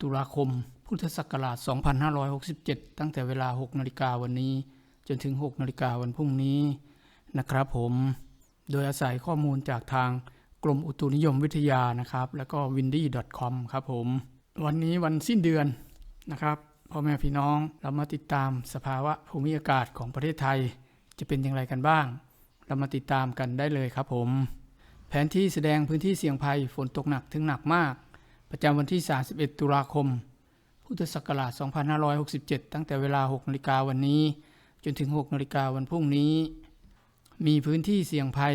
ตุลาคม พุทธศักราช 2567 ตั้งแต่เวลา 6 นาฬิกาวันนี้ จนถึง 6 นาฬิกาวันพรุ่งนี้นะครับผม โดยอาศัยข้อมูลจากทางกรมอุตุนิยมวิทยานะครับ แล้วก็ windy.com ครับผม วันนี้วันสิ้นเดือนนะครับพ่อแม่พี่น้องเรามาติดตามสภาวะภูมิอากาศของประเทศไทย จะเป็นอย่างไรกันบ้าง เรามาติดตามกันได้เลยครับผม แผนที่แสดงพื้นที่เสี่ยงภัยฝนตกหนักถึงหนักมาก ประจำวันที่ 31 ตุลาคม พุทธศักราช 2567 ตั้งแต่เวลา 6นาฬิกาวันนี้ จนถึง 6นาฬิกาวันพรุ่งนี้ มีพื้นที่เสี่ยงภัย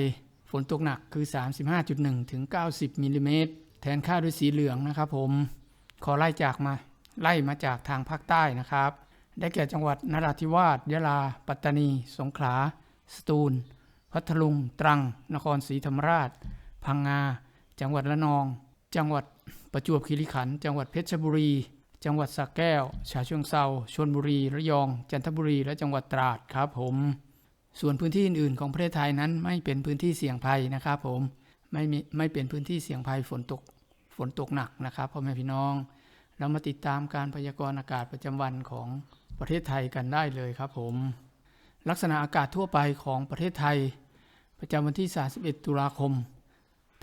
ฝนตกหนักคือ 35.1 ถึง 90 มิลลิเมตร แทนค่าด้วยสีเหลืองนะครับผม ขอไล่จากมา ไล่มาจากทางภาคใต้นะครับ ได้แก่จังหวัดนราธิวาส ยะลา ปัตตานี สงขลา สตูล พัทลุง ตรัง นครศรีธรรมราช พังงา จังหวัดละนอง จังหวัด ประจวบคีรีขันธ์จังหวัดเพชรบุรี จังหวัดสระแก้ว ฉะเชิงเซาชลบุรี ระยอง จันทบุรี และจังหวัดตราดครับผม ส่วนพื้นที่อื่นๆ ของประเทศไทยนั้นไม่เป็นพื้นที่เสี่ยงภัยนะครับผม ไม่มีไม่เป็นพื้นที่เสี่ยงภัยฝนตก ฝนตกหนักนะครับพ่อแม่พี่น้อง เรามาติดตามการพยากรณ์อากาศประจำวันของประเทศไทยกันได้เลยครับผม ลักษณะอากาศทั่วไปของประเทศไทย ประจำวันที่ 31 ตุลาคม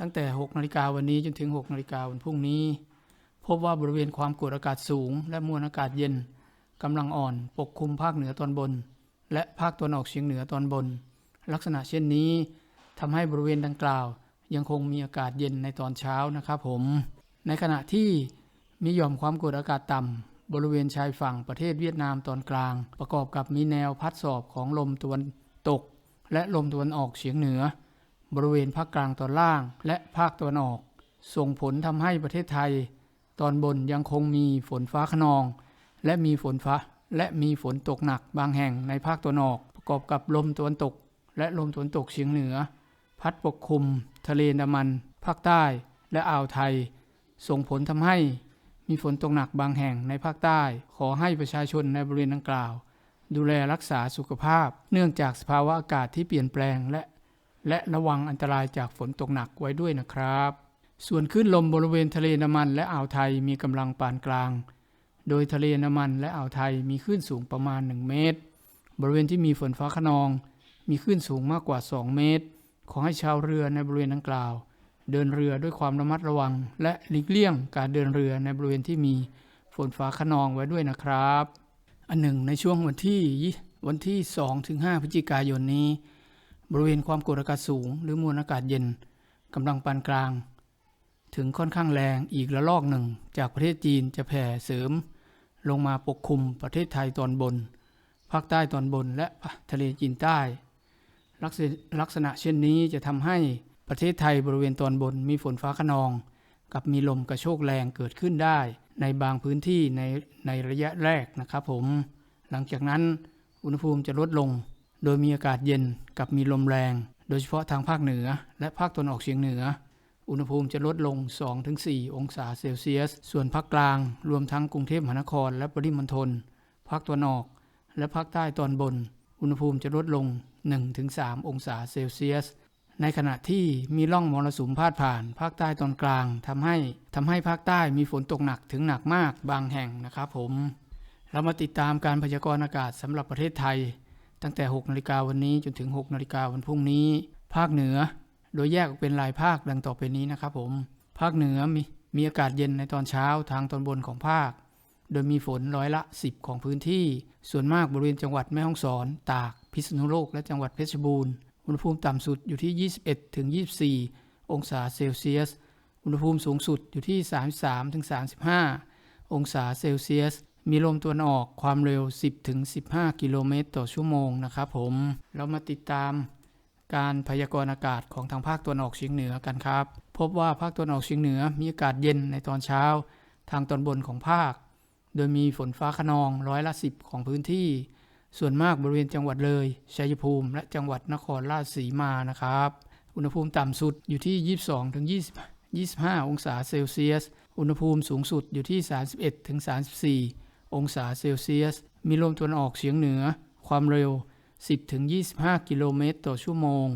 ตั้งแต่ 6 นาฬิกาวันนี้จนถึง 6 นาฬิกาวันพรุ่งนี้ พบว่าบริเวณความกดอากาศสูง และมวลอากาศเย็นกำลังอ่อนปกคลุมภาคเหนือตอนบน และภาคตะวันออกเฉียงเหนือตอนบน ลักษณะเช่นนี้ทำให้บริเวณดังกล่าว ยังคงมีอากาศเย็นในตอนเช้านะครับผม ในขณะที่มีหย่อมความกดอากาศต่ำบริเวณชายฝั่งประเทศเวียดนามตอนกลาง ประกอบกับมีแนวพัดสอบของลมตะวันตก และลมตะวันออกเฉียงเหนือ บริเวณภาคกลางตอนล่าง และภาคตะวันออก ส่งผลทำให้ประเทศไทย ตอนบนยังคงมีฝนฟ้าขนอง และมีฝนฟ้าและมีฝนตกหนักบางแห่งในภาคตะวันออก ประกอบกับลมตะวันตก และลมตะวันตกเฉียงเหนือ พัดปกคลุม ทะเลดามัน ภาคใต้ และอ่าวไทย ส่งผลทำให้มีฝนตกหนักบางแห่งในภาคใต้ ขอให้ประชาชนในบริเวณดังกล่าว ดูแลรักษาสุขภาพ เนื่องจากสภาวะอากาศที่เปลี่ยนแปลงและ และระวังอันตรายจากฝนตกหนักไว้ด้วยนะครับ ส่วนคลื่นลมบริเวณทะเลน้ำมันและอ่าวไทยมีกำลังปานกลาง โดยทะเลน้ำมันและอ่าวไทยมีคลื่นสูงประมาณ 1 เมตร บริเวณที่มีฝนฟ้าขนอง มีคลื่นสูงมากกว่า 2 เมตร ขอให้ชาวเรือในบริเวณดังกล่าว เดินเรือด้วยความระมัดระวัง และหลีกเลี่ยงการเดินเรือในบริเวณที่มีฝนฟ้าขนองไว้ด้วยนะครับ อันหนึ่งในช่วงวันที่ยี่วันที่2ถึง5พฤศจิกายนนี้ บริเวณความกดอากาศสูง หรือมวลอากาศเย็นกำลังปานกลาง ถึงค่อนข้างแรงอีกระลอกหนึ่ง จากประเทศจีนจะแผ่เสริม ลงมาปกคลุมประเทศไทยตอนบน ภาคใต้ตอนบนและทะเลจีนใต้ ลักษณะเช่นนี้จะทำให้ประเทศไทยบริเวณตอนบนมีฝนฟ้าขนอง กับมีลมกระโชกแรงเกิดขึ้นได้ในบางพื้นที่ในในระยะแรกนะครับผม หลังจากนั้นอุณหภูมิจะลดลง โดยมีอากาศเย็นกับมีลมแรง โดยเฉพาะทางภาคเหนือ และภาคตะวันออกเฉียงเหนือ อุณหภูมิจะลดลง 2-4 องศาเซลเซียส ส่วนภาคกลาง รวมทั้งกรุงเทพมหานคร และปริมณฑล ภาคตะวันออก และภาคใต้ตอนบน อุณหภูมิจะลดลง 1-3 องศาเซลเซียส ในขณะที่มีร่องมรสุมพาดผ่าน ภาคใต้ตอนกลางทำให้ทำให้ภาคใต้มีฝนตกหนักถึงหนักมากบางแห่งนะครับผม เรามาติดตามการพยากรณ์อากาศสำหรับประเทศไทย ตั้งแต่ 6 นาฬิกาวันนี้จนถึง 6 นาฬิกาวันพรุ่งนี้ ภาคเหนือ โดยแยกออกเป็นรายภาคดังต่อไปนี้นะครับผม ภาคเหนือมีมีอากาศเย็นในตอนเช้าทางตอนบนของภาค โดยมีฝนร้อยละ 10 ของพื้นที่ ส่วนมากบริเวณจังหวัดแม่ฮ่องสอน ตาก พิษณุโลก และจังหวัดเพชรบูรณ์ อุณหภูมิต่ำสุดอยู่ที่ 21 ถึง 24 องศาเซลเซียส อุณหภูมิสูงสุดอยู่ที่ 33 ถึง 35 องศาเซลเซียส มีลมตะวันออกความเร็ว 10ถึง15 กิโลเมตรต่อชั่วโมงนะครับผม เรามาติดตามการพยากรณ์อากาศของทางภาคตะวันออกเฉียงเหนือกันครับ พบว่าภาคตะวันออกเฉียงเหนือมีอากาศเย็นในตอนเช้า ทางตอนบนของภาค โดยมีฝนฟ้าขนองร้อยละสิบของพื้นที่ ส่วนมากบริเวณจังหวัดเลย ชัยภูมิ และจังหวัดนครราชสีมานะครับ อุณหภูมิต่ำสุดอยู่ที่ 22ถึง20 25 องศาเซลเซียส อุณหภูมิสูงสุดอยู่ที่ 31ถึง34 องศาเซลเซียส มีลมตะวันออกเฉียงเหนือ ความเร็ว 10ถึง25 กิโลเมตรต่อชั่วโมง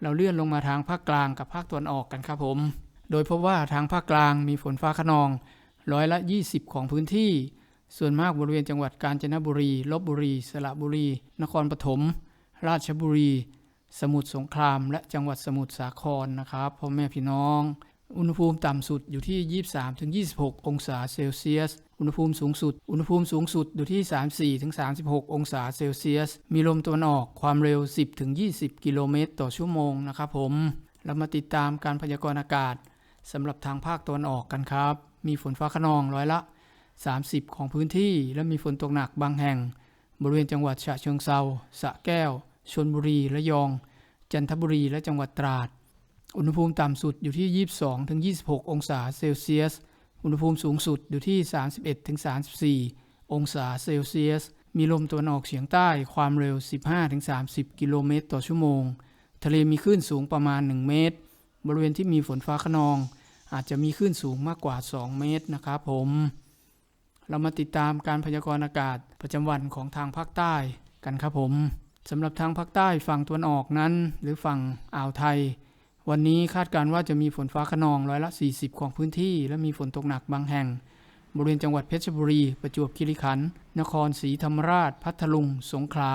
เราเลื่อนลงมาทางภาคกลางกับภาคตะวันออกกันครับผม โดยพบว่าทางภาคกลางมีฝนฟ้าขนอง ร้อยละ 20 ของพื้นที่ ส่วนมากบริเวณจังหวัดกาญจนบุรี ลบบุรี สระบุรี นครปฐม ราชบุรี สมุทรสงคราม และจังหวัดสมุทรสาครนะครับพ่อแม่พี่น้องอุณหภูมิต่ำสุดอยู่ที่ 23-26 องศาเซลเซียส อุณหภูมิสูงสุด อุณหภูมิสูงสุดอยู่ที่ 34-36 องศาเซลเซียส มีลมตะวันออกความเร็ว 10-20 กิโลเมตรต่อชั่วโมงนะครับผม เรามาติดตามการพยากรณ์อากาศสำหรับทางภาคตะวันออกกันครับ มีฝนฟ้าขนองร้อยละ 30 ของพื้นที่ และมีฝนตกหนักบางแห่ง บริเวณจังหวัดฉะเชิงเซาสระแก้ว ชลบุรี ระยอง จันทบุรี และจังหวัดตราด อุณหภูมิต่ำสุดอยู่ที่ 22-26 องศาเซลเซียส อุณหภูมิสูงสุดอยู่ที่ 31-34 องศาเซลเซียส มีลมตะวันออกเฉียงใต้ความเร็ว 15-30 กิโลเมตรต่อชั่วโมง ทะเลมีคลื่นสูงประมาณ 1 เมตร บริเวณที่มีฝนฟ้าขนอง อาจจะมีคลื่นสูงมากกว่า 2 เมตรนะครับผม เรามาติดตามการพยากรณ์อากาศประจำวันของทางภาคใต้กันครับผมสำหรับทางภาคใต้ฝั่งตะวันออกนั้น หรือฝั่งอ่าวไทย วันนี้คาดการณ์ว่าจะมีฝนฟ้าขนองร้อยละ 40 ของพื้นที่ และมีฝนตกหนักบางแห่ง บริเวณจังหวัดเพชรบุรี ประจวบคีรีขันธ์นครศรีธรรมราช พัทลุง สงขลา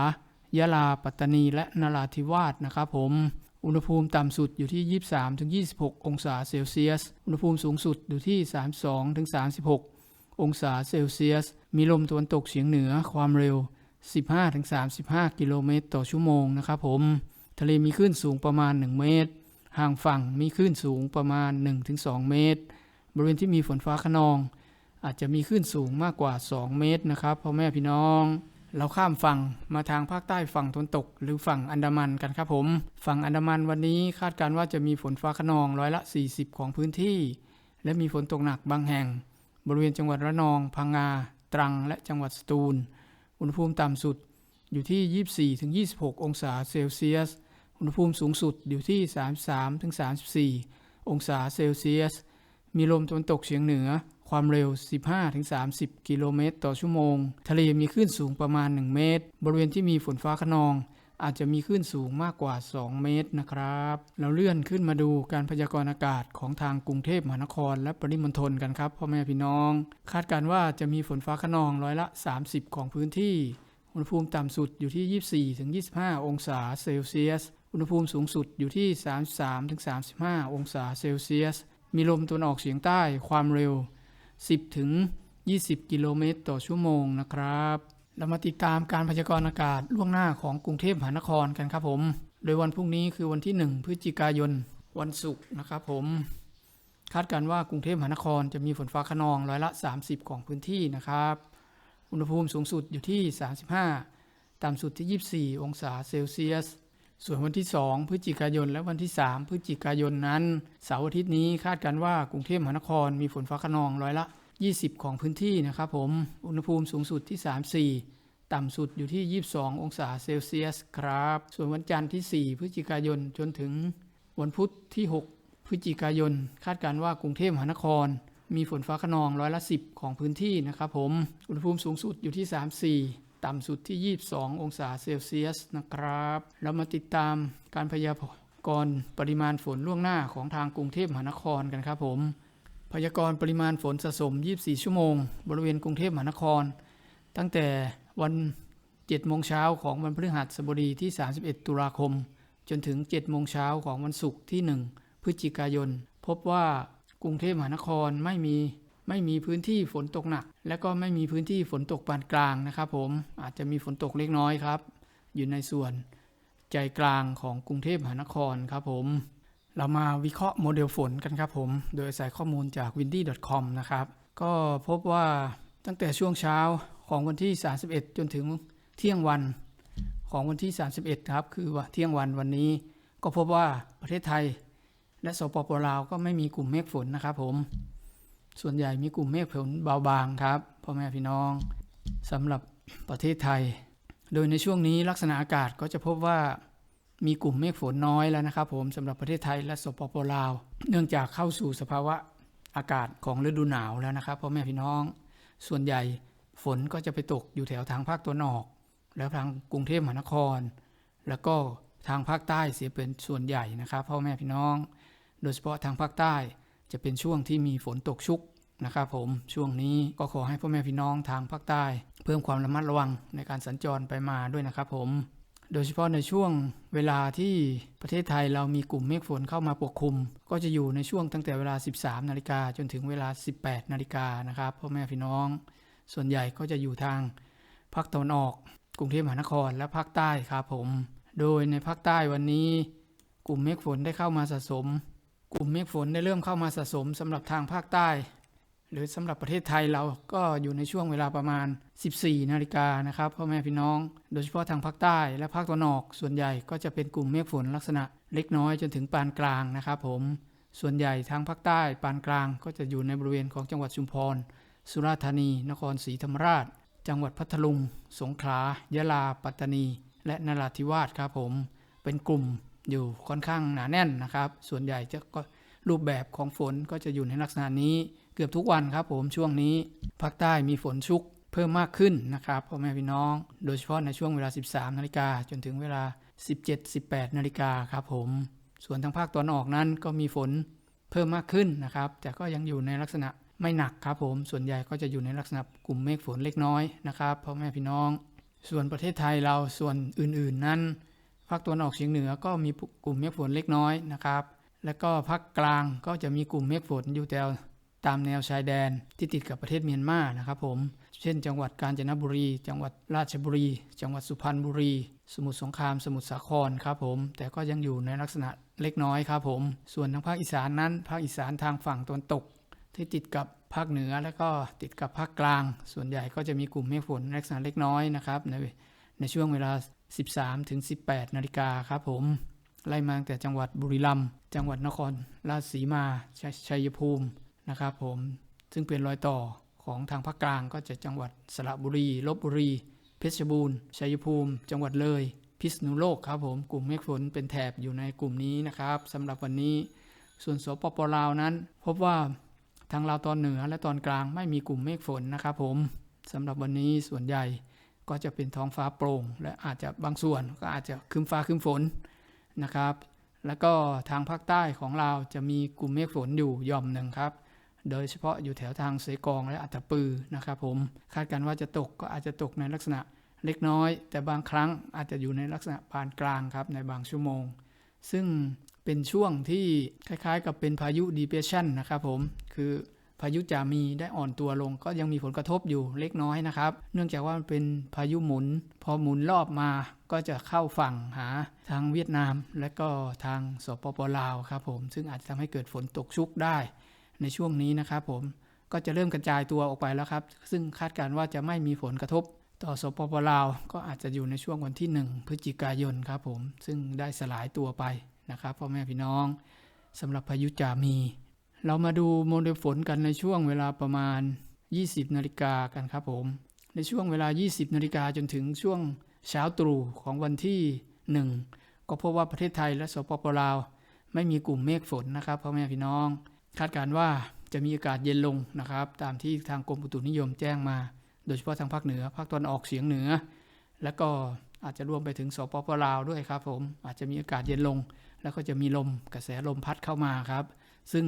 ยะลา ปัตตานี และนราธิวาสนะครับผม อุณหภูมิต่ำสุดอยู่ที่ 23-26 องศาเซลเซียส อุณหภูมิสูงสุดอยู่ที่ 32-36 องศาเซลเซียส มีลมตะวันตกเฉียงเหนือความเร็ว 15-35 กิโลเมตรต่อชั่วโมงนะครับผม ทะเลมีคลื่นสูงประมาณ 1 เมตร ห่างฝั่งมีคลื่นสูงประมาณ 1-2 เมตร บริเวณที่มีฝนฟ้าขนอง อาจจะมีคลื่นสูงมากกว่า 2 เมตรนะครับพ่อแม่พี่น้อง เราข้ามฝั่งมาทางภาคใต้ฝั่งตนตก หรือฝั่งอันดามันกันครับผม ฝั่งอันดามันวันนี้คาดการณ์ว่าจะมีฝนฟ้าขนองร้อยละ 40 ของพื้นที่ และมีฝนตกหนักบางแห่ง บริเวณจังหวัดระนอง พังงา ตรัง และจังหวัดสตูล อุณหภูมิต่ำสุดอยู่ที่ 24-26 องศาเซลเซียส อุณหภูมิสูงสุดอยู่ที่ 33-34 องศาเซลเซียส มีลมตะวันตกเฉียงเหนือ ความเร็ว 15-30 กิโลเมตรต่อชั่วโมง ทะเลมีคลื่นสูงประมาณ 1 เมตร บริเวณที่มีฝนฟ้าขนอง อาจจะมีคลื่นสูงมากกว่า 2 เมตรนะครับ เราเลื่อนขึ้นมาดูการพยากรณ์อากาศของทางกรุงเทพมหานครและปริมณฑลกันครับพ่อแม่พี่น้อง คาดการณ์ว่าจะมีฝนฟ้าขนองร้อยละ 30 ของพื้นที่ อุณหภูมิต่ำสุดอยู่ที่ 24-25 องศาเซลเซียส อุณหภูมิสูงสุดอยู่ที่ 33-35 องศาเซลเซียส มีลมตะวันออกเฉียงใต้ความเร็ว 10 ถึง 20 กิโลเมตรต่อชั่วโมงนะครับ เรามาติดตามการพยากรณ์อากาศล่วงหน้าของกรุงเทพมหานครกันครับผม โดยวันพรุ่งนี้คือวันที่ 1 พฤศจิกายน วันศุกร์นะครับผม คาดการณ์ว่ากรุงเทพมหานครจะมีฝนฟ้าขนองร้อยละ 30 ของพื้นที่นะครับ อุณหภูมิสูงสุดอยู่ที่ 35 ต่ำสุดที่ 24 องศาเซลเซียส ส่วนวันที่ 2 พฤศจิกายน และวันที่ 3 พฤศจิกายนนั้น เสาร์อาทิตย์นี้คาดการณ์ว่ากรุงเทพมหานครมีฝนฟ้าขนองร้อยละ 20 ของพื้นที่นะครับผม อุณหภูมิสูงสุดที่ 34 ต่ำสุดอยู่ที่ 22 องศาเซลเซียสครับ ส่วนวันจันทร์ที่ 4 พฤศจิกายนจนถึงวันพุธที่ 6 พฤศจิกายน คาดการณ์ว่ากรุงเทพมหานคร มีฝนฟ้าขนองร้อยละ 10 ของพื้นที่นะครับผม อุณหภูมิสูงสุดอยู่ที่ 34 ต่ำสุดที่ 22 องศาเซลเซียสนะครับ เรามาติดตามการพยากรณ์ปริมาณฝนล่วงหน้าของทางกรุงเทพมหานครกันครับผม พยากรณ์ปริมาณฝนสะสม 24 ชั่วโมง บริเวณกรุงเทพมหานคร ตั้งแต่วัน 7 โมงเช้าของวันพฤหัสบดีที่ 31 ตุลาคม จนถึง 7 โมงเช้าของวันศุกร์ที่ 1 พฤศจิกายน พบว่ากรุงเทพมหานครไม่มี ไม่มีพื้นที่ฝนตกหนัก และก็ไม่มีพื้นที่ฝนตกปานกลางนะครับผมอาจจะมีฝนตกเล็กน้อยครับ อยู่ในส่วนใจกลางของกรุงเทพมหานครครับผมเรามาวิเคราะห์โมเดลฝนกันครับผม โดยอาศัยข้อมูลจาก windy.com นะครับ ก็พบว่าตั้งแต่ช่วงเช้าของวันที่ 31 จนถึงเที่ยงวันของวันที่ 31 ครับ คือว่าเที่ยงวันวันนี้ ก็พบว่าประเทศไทย และสปปลาวก็ไม่มีกลุ่มเมฆฝนนะครับผม ส่วนใหญ่มีกลุ่มเมฆฝนเบาบางครับพ่อแม่พี่น้องสำหรับประเทศไทย โดยในช่วงนี้ลักษณะอากาศก็จะพบว่ามีกลุ่มเมฆฝนน้อยแล้วนะครับผมสำหรับประเทศไทยและสปปลาว เนื่องจากเข้าสู่สภาวะอากาศของฤดูหนาวแล้วนะครับพ่อแม่พี่น้อง ส่วนใหญ่ฝนก็จะไปตกอยู่แถวทางภาคตะวันออก แล้วทางกรุงเทพมหานคร แล้วก็ทางภาคใต้เสียเป็นส่วนใหญ่นะครับพ่อแม่พี่น้อง โดยเฉพาะทางภาคใต้ จะเป็นช่วงที่มีฝนตกชุกนะครับผมช่วงนี้ก็ขอให้พ่อแม่พี่น้องทางภาคใต้ เพิ่มความระมัดระวังในการสัญจรไปมาด้วยนะครับผม โดยเฉพาะในช่วงเวลาที่ประเทศไทยเรามีกลุ่มเมฆฝนเข้ามาปกคลุม ก็จะอยู่ในช่วงตั้งแต่เวลา 13 นาฬิกาจนถึงเวลา 18 นาฬิกานะครับพ่อแม่พี่น้อง ส่วนใหญ่ก็จะอยู่ทางภาคตะวันออก กรุงเทพมหานครและภาคใต้ครับผม โดยในภาคใต้วันนี้ กลุ่มเมฆฝนได้เข้ามาสะสม กลุ่มเมฆฝนได้เริ่มเข้ามาสะสมสำหรับทางภาคใต้ หรือสำหรับประเทศไทยเราก็อยู่ในช่วงเวลาประมาณ 14 นาฬิกานะครับพ่อแม่พี่น้อง โดยเฉพาะทางภาคใต้และภาคตะวันออก ส่วนใหญ่ก็จะเป็นกลุ่มเมฆฝนลักษณะเล็กน้อยจนถึงปานกลางนะครับผมส่วนใหญ่ทางภาคใต้ปานกลางก็จะอยู่ในบริเวณของจังหวัดชุมพร สุราษฎร์ธานี นครศรีธรรมราช จังหวัดพัทลุง สงขลา ยะลา ปัตตานี และนราธิวาสครับผม เป็นกลุ่ม อยู่ค่อนข้างหนาแน่นนะครับ ส่วนใหญ่จะก็รูปแบบของฝนก็จะอยู่ในลักษณะนี้เกือบทุกวันครับผมช่วงนี้ภาคใต้มีฝนชุกเพิ่มมากขึ้นนะครับพ่อแม่พี่น้อง โดยเฉพาะในช่วงเวลา 13 นาฬิกาจนถึงเวลา 17-18 นาฬิกาครับผม ส่วนทางภาคตะวันออกนั้นก็มีฝนเพิ่มมากขึ้นนะครับ แต่ก็ยังอยู่ในลักษณะไม่หนักครับผม ส่วนใหญ่ก็จะอยู่ในลักษณะกลุ่มเมฆฝนเล็กน้อยนะครับพ่อแม่พี่น้อง ส่วนประเทศไทยเราส่วนอื่นๆนั้น ภาคตะวันออกเฉียงเหนือก็มีกลุ่มเมฆฝนเล็กน้อยนะครับ แล้วก็ภาคกลางก็จะมีกลุ่มเมฆฝนอยู่แต่ตามแนวชายแดนที่ติดกับประเทศเมียนมานะครับผม เช่น จังหวัดกาญจนบุรี จังหวัดราชบุรี จังหวัดสุพรรณบุรี สมุทรสงคราม สมุทรสาครครับผม แต่ก็ยังอยู่ในลักษณะเล็กน้อยครับผม ส่วนทางภาคอีสานนั้น ภาคอีสานทางฝั่งตะวันตก ที่ติดกับภาคเหนือแล้วก็ติดกับภาคกลาง ส่วนใหญ่ก็จะมีกลุ่มเมฆฝนลักษณะเล็กน้อยนะครับในในช่วงเวลา 13 ถึง 18 นาฬิกาครับผม ไล่มาตั้งแต่จังหวัดบุรีรัมย์ จังหวัดนครราชสีมาชัยชัยภูมินะครับผม ซึ่งเป็นรอยต่อของทางภาคกลางก็จะจังหวัดสระบุรีลบบุรี เพชรบูรณ์ ชัยภูมิ จังหวัดเลย พิษณุโลกครับผม กลุ่มเมฆฝนเป็นแถบอยู่ในกลุ่มนี้นะครับสำหรับวันนี้ ส่วนสปปลาวนั้น พบว่าทางลาวตอนเหนือและตอนกลางไม่มีกลุ่มเมฆฝนนะครับผมสำหรับวันนี้ส่วนใหญ่ ก็จะเป็นท้องฟ้าโปร่ง และอาจจะบางส่วนก็อาจจะคืมฟ้าคืมฝนนะครับ แล้วก็ทางภาคใต้ของเราจะมีกลุ่มเมฆฝนอยู่ย่อมหนึ่งครับ โดยเฉพาะอยู่แถวทางเสกองและอัตปือนะครับผมคาดการณ์ว่าจะตกก็อาจจะตกในลักษณะเล็กน้อย แต่บางครั้งอาจจะอยู่ในลักษณะปานกลางครับในบางชั่วโมง ซึ่งเป็นช่วงที่คล้ายๆ กับเป็นพายุ depression นะครับผมคือ พายุจามีได้อ่อนตัวลง ก็ยังมีผลกระทบอยู่เล็กน้อยนะครับ เนื่องจากว่ามันเป็นพายุหมุน พอหมุนรอบมาก็จะเข้าฝั่งหาทางเวียดนาม และก็ทางสปปลาวครับผมซึ่งอาจจะทำให้เกิดฝนตกชุกได้ในช่วงนี้นะครับผมก็จะเริ่มกระจายตัวออกไปแล้วครับ ซึ่งคาดการณ์ว่าจะไม่มีผลกระทบ ต่อสปปลาว ก็อาจจะอยู่ในช่วงวันที่ 1 พฤศจิกายนครับผมซึ่งได้สลายตัวไปนะครับพ่อแม่พี่น้องสำหรับพายุจามี เรามาดูโมเดลฝนกันในช่วงเวลาประมาณ 20 นาฬิกากันครับผม ในช่วงเวลา 20 นาฬิกาจนถึงช่วงเช้าตรู่ของวันที่ 1 ก็พบว่าประเทศไทยและสปปลาว ไม่มีกลุ่มเมฆฝนนะครับพ่อแม่พี่น้อง คาดการณ์ว่าจะมีอากาศเย็นลงนะครับ ตามที่ทางกรมอุตุนิยมแจ้งมา โดยเฉพาะทางภาคเหนือ ภาคตะวันออกเฉียงเหนือ และก็อาจจะรวมไปถึงสปปลาวด้วยครับผมอาจจะมีอากาศเย็นลง แล้วก็จะมีลมกระแสลมพัดเข้ามาครับ ซึ่ง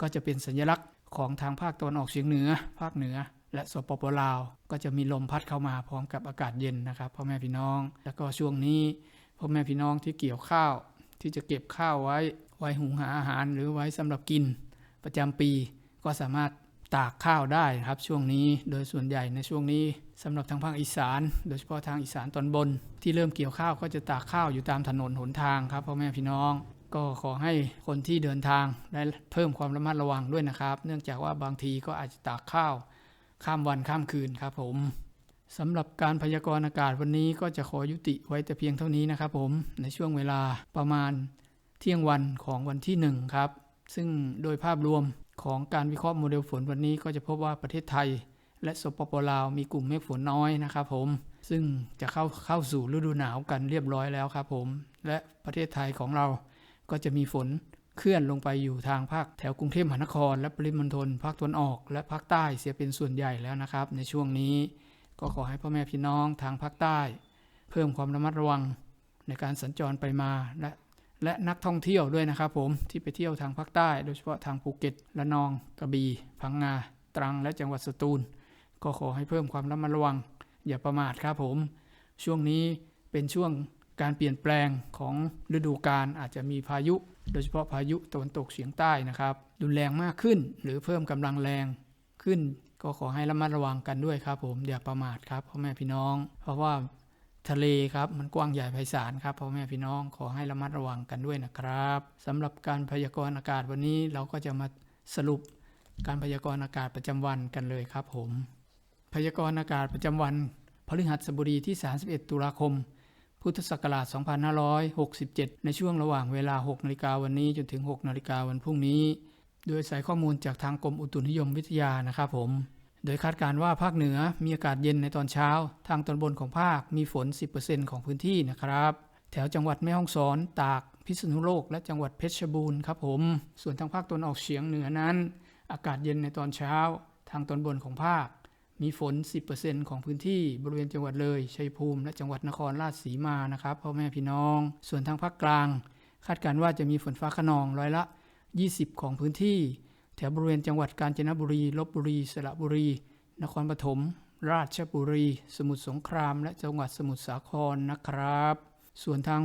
ก็จะเป็นสัญลักษณ์ของทางภาคตะวันออกเฉียงเหนือ ภาคเหนือ และสปปลาว ก็จะมีลมพัดเข้ามาพร้อมกับอากาศเย็นนะครับพ่อแม่พี่น้อง แล้วก็ช่วงนี้พ่อแม่พี่น้องที่เกี่ยวข้าวที่จะเก็บข้าวไว้ไว้หุงหาอาหารหรือไว้สำหรับกิน ประจำปีก็สามารถตากข้าวได้ครับช่วงนี้โดยส่วนใหญ่ในช่วงนี้สำหรับทางภาคอีสาน โดยเฉพาะทางอีสานตอนบน ที่เริ่มเกี่ยวข้าวก็จะตากข้าวอยู่ตามถนนหนทางครับพ่อแม่พี่น้อง ก็ขอให้คนที่เดินทางได้เพิ่มความระมัดระวังด้วยนะครับ เนื่องจากว่าบางทีก็อาจจะตากข้าวข้ามวันข้ามคืนครับผมสำหรับการพยากรณ์อากาศวันนี้ก็จะขอยุติไว้แต่เพียงเท่านี้นะครับผมในช่วงเวลาประมาณเที่ยงวันของวันที่ 1 ครับ ซึ่งโดยภาพรวมของการวิเคราะห์โมเดลฝนวันนี้ก็จะพบว่าประเทศไทย และสปปลาวมีกลุ่มเมฆฝนน้อยนะครับผมซึ่งจะเข้าเข้าสู่ฤดูหนาวกันเรียบร้อยแล้วครับผม และประเทศไทยของเรา ก็จะมีฝนเคลื่อนลงไปอยู่ทางภาคแถวกรุงเทพมหานคร และปริมณฑลภาคตะวันออก และภาคใต้เสียเป็นส่วนใหญ่แล้วนะครับ ในช่วงนี้ก็ขอให้พ่อแม่พี่น้องทางภาคใต้ เพิ่มความระมัดระวังในการสัญจรไปมาและและนักท่องเที่ยวด้วยนะครับผมที่ไปเที่ยวทางภาคใต้ โดยเฉพาะทางภูเก็ตละนองกระบี่พังงา ตรังและจังหวัดสตูล ก็ขอให้เพิ่มความระมัดระวัง อย่าประมาทครับผม ช่วงนี้เป็นช่วง การเปลี่ยนแปลงของฤดูกาลอาจจะมีพายุ โดยเฉพาะพายุตะวันตกเฉียงใต้นะครับรุนแรงมากขึ้นหรือเพิ่มกำลังแรงขึ้น ก็ขอให้ระมัดระวังกันด้วยครับผมอย่าประมาทครับพ่อแม่พี่น้อง เพราะว่าทะเลครับมันกว้างใหญ่ไพศาลครับพ่อแม่พี่น้องขอให้ระมัดระวังกันด้วยนะครับสำหรับการพยากรณ์อากาศวันนี้เราก็จะมาสรุปการพยากรณ์อากาศประจำวันกันเลยครับผม พยากรณ์อากาศประจำวันพฤหัสบดีที่ 31 ตุลาคม พุทธศักราช 2567 ในช่วงระหว่างเวลา 6 นาฬิกาวันนี้จนถึง 6 นาฬิกาวันพรุ่งนี้ โดยใส่ข้อมูลจากทางกรมอุตุนิยมวิทยานะครับผม โดยคาดการ์ว่าภาคเหนือมีอากาศเย็นในตอนเช้า ทางตอนบนของภาคมีฝน 10%ของพื้นที่นะครับ แถวจังหวัดแม่ฮ่องสอน ตาก พิษณุโลก และจังหวัดเพชรบูรณ์ครับผม ส่วนทางภาคตะวันออกเฉียงเหนือนั้น อากาศเย็นในตอนเช้า ทางตอนบนของภาค มีฝน 10%ของพื้นที่บริเวณจังหวัดเลย ชัยภูมิ และจังหวัดนครราชสีมานะครับพ่อแม่พี่น้อง ส่วนทางภาคกลาง คาดการณ์ว่าจะมีฝนฟ้าขนองร้อยละ 20 ของพื้นที่ แถวบริเวณจังหวัดกาญจนบุรี ลบบุรี สระบุรี นครปฐม ราชบุรี สมุทรสงคราม และจังหวัดสมุทรสาครนะครับ ส่วนทาง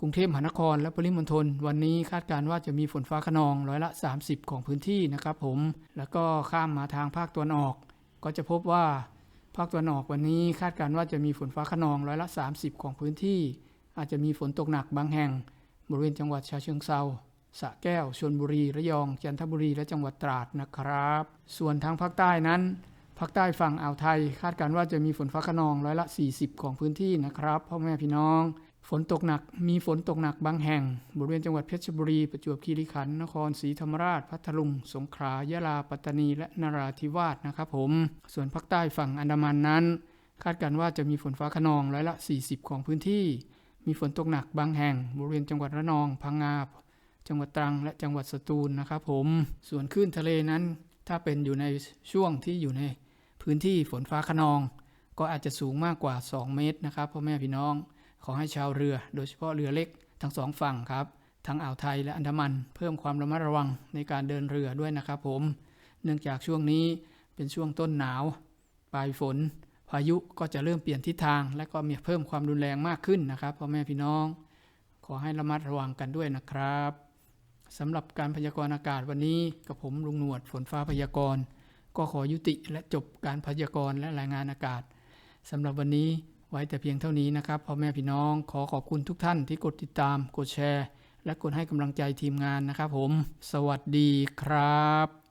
กรุงเทพมหานครและปริมณฑลวันนี้คาดการณ์ว่าจะมีฝนฟ้าขนองร้อยละ 30 ของพื้นที่นะครับผม แล้วก็ข้ามมาทางภาคตะวันออก ก็จะพบว่าภาคตะวันออกวันนี้คาดการณ์ว่าจะมีฝนฟ้าขนองร้อยละ 30 ของพื้นที่ อาจจะมีฝนตกหนักบางแห่ง บริเวณจังหวัดชาเชิงเซาสระแก้วชลบุรีระยอง จันทบุรีและจังหวัดตราดนะครับ ส่วนทางภาคใต้นั้นภาคใต้ฝั่งอ่าวไทย คาดการณ์ว่าจะมีฝนฟ้าขนองร้อยละ 40 ของพื้นที่นะครับพ่อแม่พี่น้อง ฝนตกหนัก มีฝนตกหนักบางแห่ง บริเวณจังหวัดเพชรบุรี ประจวบคีรีขันธ์ นครศรีธรรมราช พัทลุง สงขลา ยะลา ปัตตานี และนราธิวาสนะครับผม ส่วนภาคใต้ฝั่งอันดามันนั้น คาดการณ์ว่าจะมีฝนฟ้าขนองร้อยละ 40 ของพื้นที่ มีฝนตกหนักบางแห่ง บริเวณจังหวัดระนอง พังงา จังหวัดตรัง และจังหวัดสตูลนะครับผม ส่วนคลื่นทะเลนั้น ถ้าเป็นอยู่ในช่วงที่อยู่ในพื้นที่ฝนฟ้าขนอง ก็อาจจะสูงมากกว่า 2 เมตรนะครับพ่อแม่พี่น้อง ขอให้ชาวเรือ โดยเฉพาะเรือเล็กทั้งสองฝั่งครับ ทั้งอ่าวไทยและอันดามัน เพิ่มความระมัดระวังในการเดินเรือด้วยนะครับผม เนื่องจากช่วงนี้เป็นช่วงต้นหนาว ปลายฝน พายุก็จะเริ่มเปลี่ยนทิศทาง และก็มีเพิ่มความรุนแรงมากขึ้นนะครับพ่อแม่พี่น้อง ขอให้ระมัดระวังกันด้วยนะครับสำหรับการพยากรณ์อากาศวันนี้กับผมลุงหนวดฝนฟ้าพยากรณ์ ก็ขอยุติและจบการพยากรณ์และรายงานอากาศสำหรับวันนี้ ไว้แต่เพียงเท่านี้นะครับพ่อแม่พี่น้องขอขอบคุณทุกท่านที่กดติดตาม กดแชร์ และกดให้กำลังใจทีมงานนะครับผม สวัสดีครับ